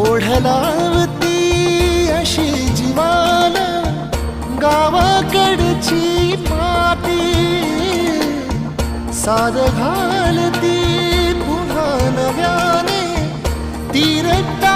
ओढलावती अशी जीवान गावाकडची माती. साद घालती पुन्हा नव्याने ती रक्ता